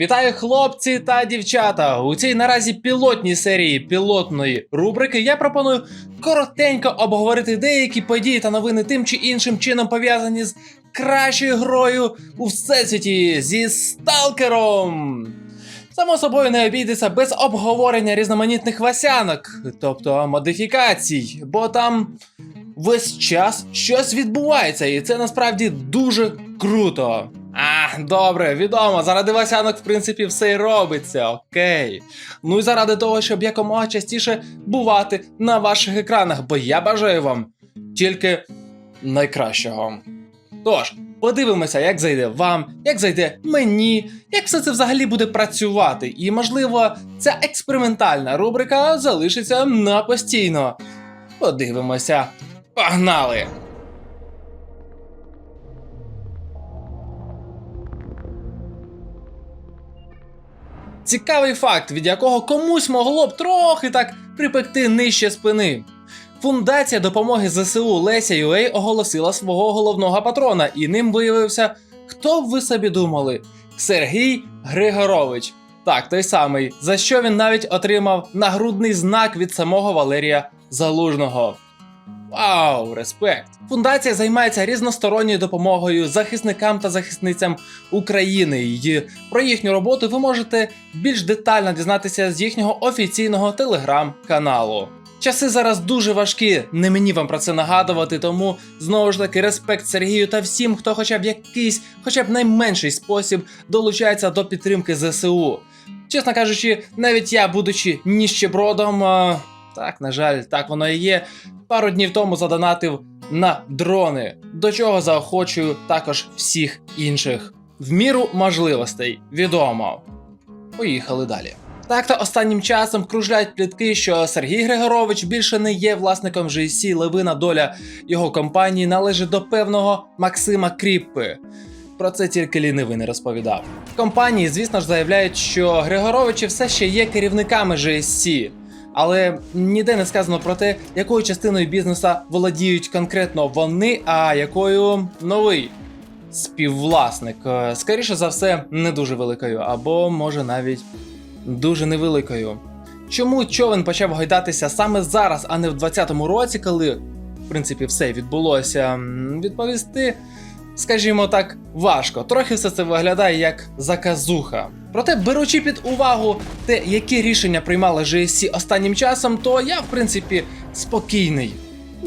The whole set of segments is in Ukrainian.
Вітаю хлопці та дівчата! У цій наразі пілотній серії пілотної рубрики я пропоную коротенько обговорити деякі події та новини тим чи іншим чином пов'язані з кращою грою у всесвіті зі сталкером. Само собою не обійдеться без обговорення різноманітних васянок, тобто модифікацій, бо там весь час щось відбувається, і це насправді дуже круто. А, добре, відомо, заради васянок, в принципі, все й робиться, окей. Ну і заради того, щоб якомога частіше бувати на ваших екранах, бо я бажаю вам тільки найкращого. Тож, подивимося, як зайде вам, як зайде мені, як все це взагалі буде працювати. І, можливо, ця експериментальна рубрика залишиться на постійно. Подивимося. Погнали! Цікавий факт, від якого комусь могло б трохи так припекти нижче спини. Фундація допомоги ЗСУ Леся Юей оголосила свого головного патрона, і ним виявився, хто б ви собі думали? Сергій Григорович. Так, той самий, за що він навіть отримав нагрудний знак від самого Валерія Залужного. Вау, респект! Фундація займається різносторонньою допомогою захисникам та захисницям України. І про їхню роботу ви можете більш детально дізнатися з їхнього офіційного телеграм-каналу. Часи зараз дуже важкі, не мені вам про це нагадувати, тому знову ж таки респект Сергію та всім, хто хоча б якийсь, хоча б найменший спосіб долучається до підтримки ЗСУ. Чесно кажучи, навіть я, будучи ніщебродом, а, так, на жаль, так воно і є, пару днів тому задонатив на дрони, до чого заохочую також всіх інших. В міру можливостей, відомо. Поїхали далі. Так то останнім часом кружляють плітки, що Сергій Григорович більше не є власником GSC, левина доля його компанії належить до певного Максима Кріппи. Про це тільки лінивий не розповідав. Компанії, звісно ж, заявляють, що Григоровичі все ще є керівниками GSC, але ніде не сказано про те, якою частиною бізнеса володіють конкретно вони, а якою новий співвласник. Е, Скоріше за все, не дуже великою, або може навіть дуже невеликою. Чому човен почав гойдатися саме зараз, а не в 20-му році, коли, в принципі, все відбулося? Відповісти, скажімо так, важко. Трохи все це виглядає як заказуха. Проте, беручи під увагу те, які рішення приймала GSC останнім часом, то я, в принципі, спокійний.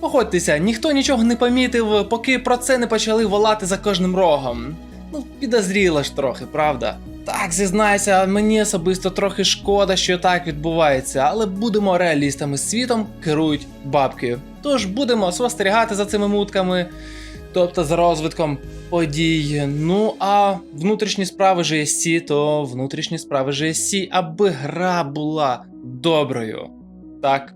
Погодьтеся, ніхто нічого не помітив, поки про це не почали волати за кожним рогом. Ну, підозріло ж трохи, правда? Так, зізнаюся, мені особисто трохи шкода, що так відбувається, але будемо реалістами світом керують бабки. Тож будемо спостерігати за цими мутками, тобто за розвитком подій. Ну а внутрішні справи GSC, то внутрішні справи GSC, аби гра була доброю. Так.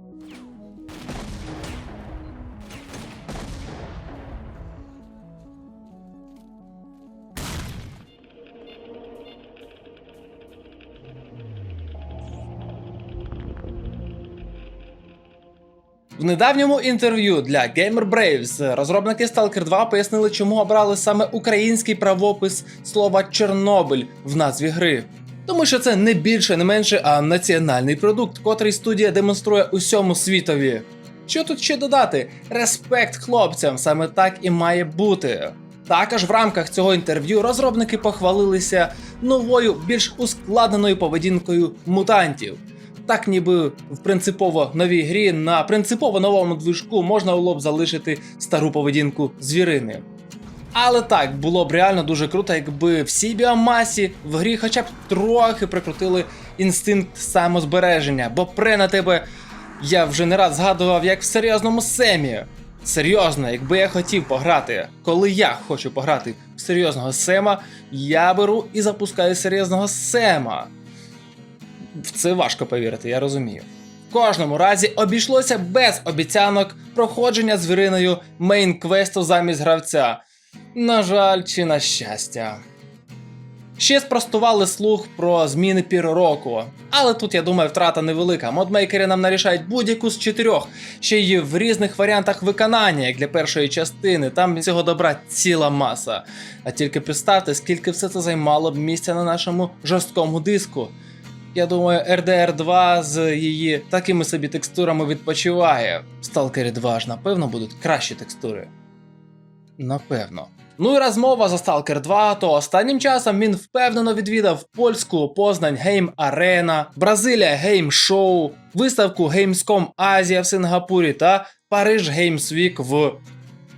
В недавньому інтерв'ю для Gamer Braves розробники Stalker 2 пояснили, чому обрали саме український правопис слова Чорнобиль в назві гри. Тому що це не більше, не менше, а національний продукт, котрий студія демонструє усьому світові. Що тут ще додати? Респект хлопцям, саме так і має бути. Також в рамках цього інтерв'ю розробники похвалилися новою, більш ускладненою поведінкою мутантів. Так, ніби в принципово новій грі на принципово новому движку можна було б залишити стару поведінку звірини. Але так, було б реально дуже круто, якби всій біомасі в грі хоча б трохи прикрутили інстинкт самозбереження, бо пре на тебе я вже не раз згадував, як в серйозному семі. Серйозно, якби я хотів пограти, коли я хочу пограти в серйозного сема, я беру і запускаю серйозного сема. В це важко повірити, я розумію. В кожному разі обійшлося без обіцянок проходження звіриною мейн-квесту замість гравця. На жаль, чи на щастя. Ще спростували слух про зміни пір року. Але тут, я думаю, втрата невелика. Модмейкери нам нарішають будь-яку з чотирьох, ще й в різних варіантах виконання, як для першої частини. Там цього добра ціла маса. А тільки представте, скільки все це займало б місця на нашому жорсткому диску. Я думаю, RDR 2 з її такими собі текстурами відпочиває. В Stalker 2 ж напевно будуть кращі текстури. Напевно. Ну і розмова за Stalker 2, то останнім часом він впевнено відвідав польську Познань Гейм Арена, Бразилія Гейм Шоу, виставку Gamescom Азія в Сингапурі та Париж Games Week в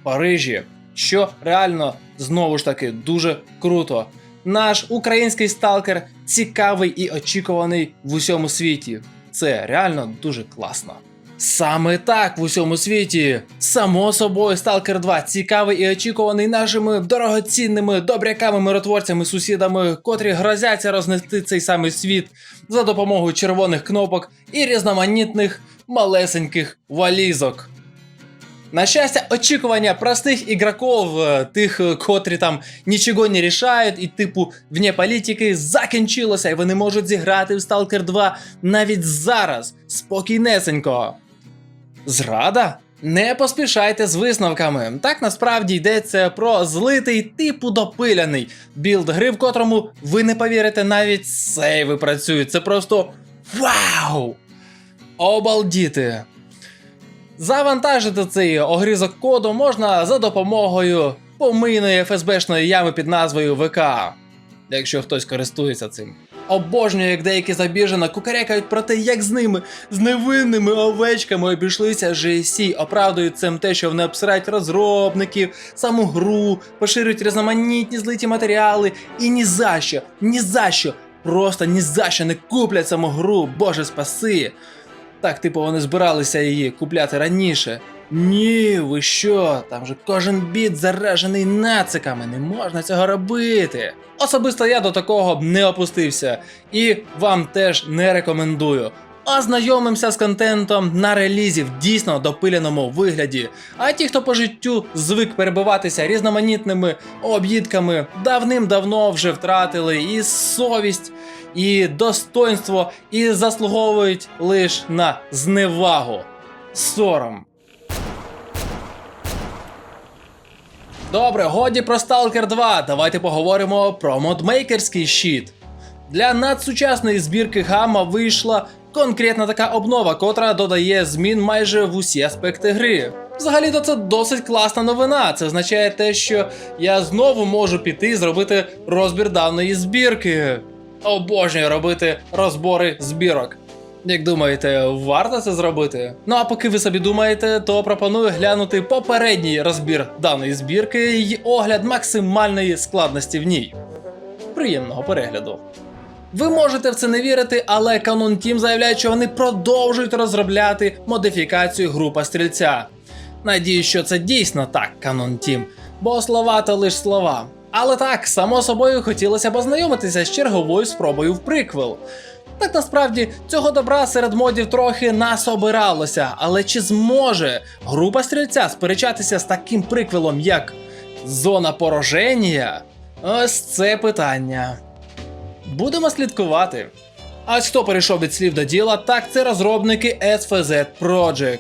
Парижі. Що реально знову ж таки дуже круто. Наш український сталкер цікавий і очікуваний в усьому світі. Це реально дуже класно. Саме так в усьому світі. Само собою, Stalker 2 цікавий і очікуваний нашими дорогоцінними добряками, миротворцями, сусідами, котрі грозяться рознести цей самий світ за допомогою червоних кнопок і різноманітних малесеньких валізок. На щастя, очікування простих ігроків, е, тих, е, котрі там нічого не рішають, і типу вне політики, закінчилося, і вони можуть зіграти в Stalker 2 навіть зараз, спокійнесенько. Зрада? Не поспішайте з висновками. Так насправді йдеться про злитий типу допиляний білд гри, в котрому ви не повірите, навіть сейви працюють. Це просто вау! Обалдіти! Завантажити цей огрізок коду можна за допомогою помийної ФСБшної ями під назвою ВК, якщо хтось користується цим. Обожнюю, як деякі забіжено кукарякають про те, як з ними, з невинними овечками обійшлися GSC, оправдують цим те, що вони обсирають розробників, саму гру, поширюють різноманітні злиті матеріали, і ні за що, ні за що, просто ні за що не куплять саму гру, боже спаси. Так, типу, вони збиралися її купляти раніше. Ні, ви що? Там же кожен біт заражений нациками, не можна цього робити. Особисто я до такого не опустився, і вам теж не рекомендую. Ознайомимося з контентом на релізі в дійсно допиленому вигляді. А ті, хто по життю звик перебиватися різноманітними об'їдками, давним-давно вже втратили і совість, і достоинство, і заслуговують лише на зневагу. Сором. Добре, годі про Stalker 2. Давайте поговоримо про модмейкерський щит. Для надсучасної збірки гамма вийшла конкретна така обнова, котра додає змін майже в усі аспекти гри. Взагалі-то це досить класна новина. Це означає те, що я знову можу піти і зробити розбір даної збірки. Обожнюю робити розбори збірок. Як думаєте, варто це зробити? Ну а поки ви собі думаєте, то пропоную глянути попередній розбір даної збірки і огляд максимальної складності в ній. Приємного перегляду. Ви можете в це не вірити, але Canon Team заявляє, що вони продовжують розробляти модифікацію група стрільця. Надію, що це дійсно так, Canon Team, бо слова то лиш слова. Але так, само собою хотілося б ознайомитися з черговою спробою в приквел. Так насправді цього добра серед модів трохи насобиралося, але чи зможе група стрільця сперечатися з таким приквелом, як Зона пораження? Ось це питання. Будемо слідкувати. А хто перейшов від слів до діла, так це розробники SFZ Project.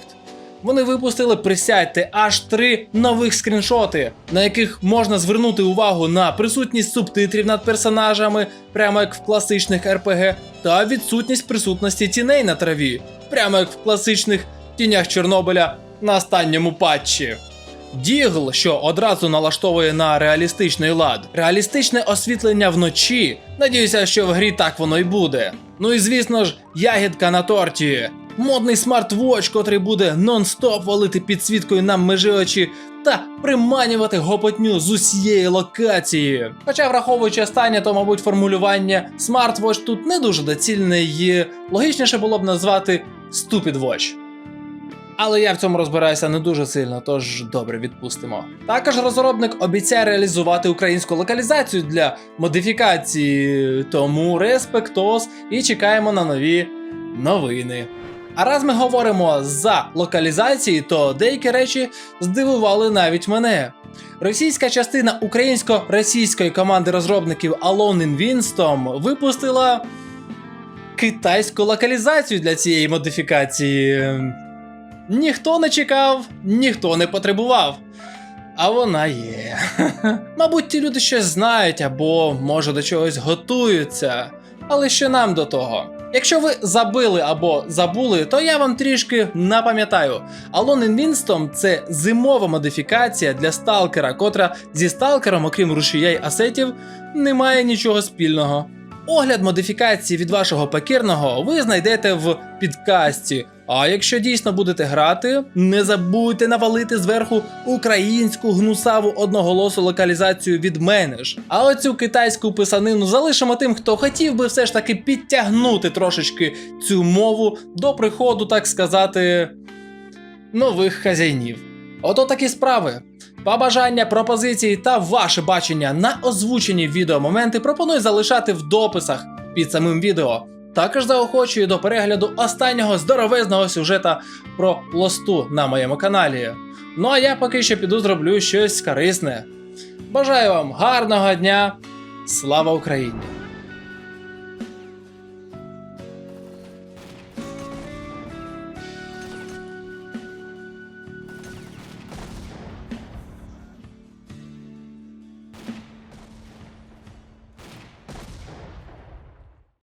Вони випустили присядьте аж три нових скріншоти, на яких можна звернути увагу на присутність субтитрів над персонажами, прямо як в класичних RPG, та відсутність присутності тіней на траві, прямо як в класичних тінях Чорнобиля на останньому патчі. Дігл, що одразу налаштовує на реалістичний лад, реалістичне освітлення вночі. Надіюся, що в грі так воно й буде. Ну і звісно ж, ягідка на торті. Модний смарт-воч, котрий буде нон-стоп валити підсвіткою нам межи очі та приманювати гопотню з усієї локації. Хоча, враховуючи останнє, то, мабуть, формулювання смарт-воч тут не дуже доцільне і логічніше було б назвати Stupid Watch. Але я в цьому розбираюся не дуже сильно, тож добре відпустимо. Також розробник обіцяє реалізувати українську локалізацію для модифікації, тому респектос і чекаємо на нові новини. А раз ми говоримо за локалізації, то деякі речі здивували навіть мене. Російська частина українсько-російської команди розробників Alone in Winston випустила китайську локалізацію для цієї модифікації. Ніхто не чекав, ніхто не потребував. А вона є. Мабуть, ті люди щось знають або, може, до чогось готуються. Але що нам до того? Якщо ви забили або забули, то я вам трішки напам'ятаю. In Winston – це зимова модифікація для сталкера, котра зі сталкером, окрім рушія й асетів, не має нічого спільного. Огляд модифікації від вашого пакірного ви знайдете в підкасті. А якщо дійсно будете грати, не забудьте навалити зверху українську гнусаву одноголосу локалізацію від мене ж. А оцю китайську писанину залишимо тим, хто хотів би все ж таки підтягнути трошечки цю мову до приходу, так сказати, нових хазяїнів. Ото такі справи. Побажання, пропозиції та ваше бачення на озвучені відеомоменти пропоную залишати в дописах під самим відео. Також заохочую до перегляду останнього здоровезного сюжета про лосту на моєму каналі. Ну а я поки що піду зроблю щось корисне. Бажаю вам гарного дня! Слава Україні!